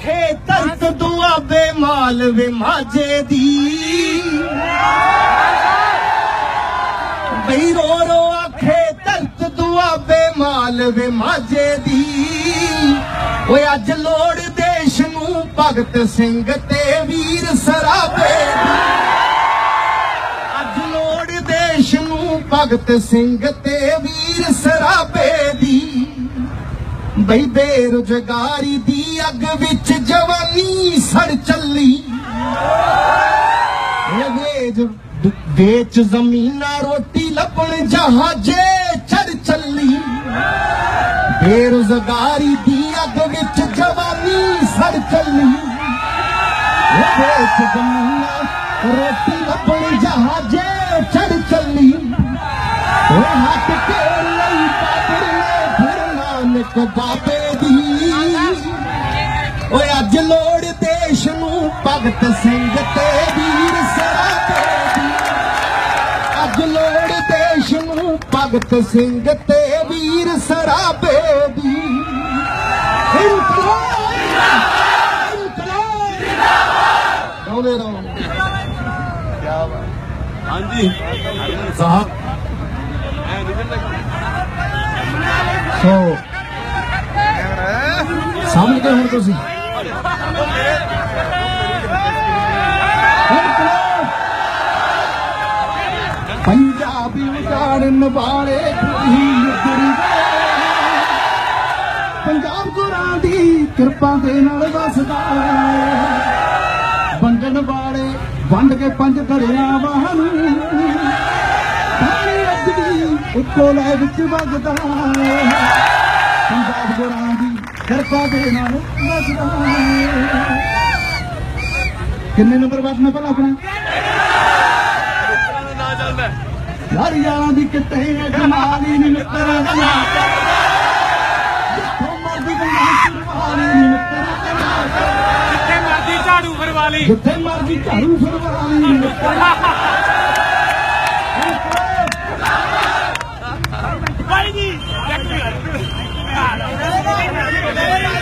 ਆਖੇ ਧਰਤ ਦੁਆਬੇ ਮਾਲ ਵੇ ਦੀ। ਬਈ ਰੋ ਰੋ ਆਖੇ ਧਰਤ ਦੁਆਬੇ ਮਾਲ ਵੇ ਦੀ। ਓਏ ਅੱਜ ਲੋੜ ਦੇਸ਼ ਨੂੰ ਭਗਤ ਸਿੰਘ ਤੇ ਵੀਰ ਸਰਾਬੇ ਦੀ। ਅੱਜ ਲੋੜ ਦੇਸ਼ ਨੂੰ ਭਗਤ ਸਿੰਘ ਤੇ ਵੀਰ ਸਰਾਬੇ ਦੀ। ਬਈ ਬੇਰੁਜ਼ਗਾਰੀ ਦੀ ਅੱਗ ਵਿੱਚ ਜਵਾਨੀ ਸੜ ਚੱਲੀ। ਇਹ ਵੇਚ ਜ਼ਮੀਨਾਂ ਰੋਟੀ ਲੱਭਣ ਜਹਾਜੇ ਚੜ ਚੱਲੀ। ਬੇਰੁਜ਼ਗਾਰੀ ਦੀ ਅੱਗ ਵਿੱਚ ਜਵਾਨੀ ਸੜ ਚੱਲੀ। ਇਹ ਜ਼ਮੀਨਾਂ ਰੋਟੀ ਲੱਭਣ ਜਹਾਜੇ ਚੜ ਚੱਲੀ। ਨਾਨਕ ਬਾਬੇ ਦੀ। ਓਏ ਅੱਜ ਲੋੜ ਦੇਸ਼ ਨੂੰ ਭਗਤ ਸਿੰਘ ਤੇ ਵੀਰ ਸਰਾਬੇ ਦੀ ਅੱਜ ਲੋੜ ਦੇਸ਼ ਨੂੰ ਭਗਤ ਸਿੰਘ ਤੇ ਵੀਰ ਸਰਾਬੇ ਦੀ ਇਨਕਲਾਬ ਜਿੰਦਾਬਾਦ ਰਹੋ ਹਾਂਜੀ। ਸਾਹਿਬ। ਸੋ ਸਮਝਦੇ ਹੁਣ ਤੁਸੀਂ। ਪੰਜਾਬੀ ਉਜਾੜਨ ਵਾਲੇ ਕੁੜੀ ਗੁਰੀ ਪੰਜਾਬ ਗੁਰਾਂ ਦੀ ਕਿਰਪਾ ਦੇ ਨਾਲ ਵਸਦਾ ਵੰਡਣ ਵਾਲੇ ਵੰਡ ਕੇ ਪੰਜ ਦਰਿਆਵਾਂ ਨੂੰ ਪਾਣੀ ਅੱਜਦੀ ਇੱਕੋ ਲੈ ਵਿੱਚ ਵਗਦਾ ਕਿਰਪਾ ਦੇ ਨਾਲ ਵਸਦਾ ਕਿੰਨੇ ਨੰਬਰ ਵਾਸਨਾ ਪਹਿਲਾਂ ਆਪਣਾ? ਯਾਰੀਆਂ ਦੀ ਕਿਤੇ ਕਮਾਲੀ ਨੀ ਮਿੱਤਰਾਂ ਦਾ ਜਿੱਥੋਂ ਮਰਦੀ ਬੰਦਾ ਕਮਾਲੀ ਨੀ ਮਿੱਤਰਾਂ ਦਾ ਨਾਂ। ਜਿੱਥੇ ਮਰਦੀ ਝਾੜੂ ਫਰਵਾ ਲਈ ਜਿੱਥੇ ਮਰਦੀ ਝਾੜੂ ਫਰਵਾਲੀ ਨੀ ਮਿੱਤਰਾਂ เลย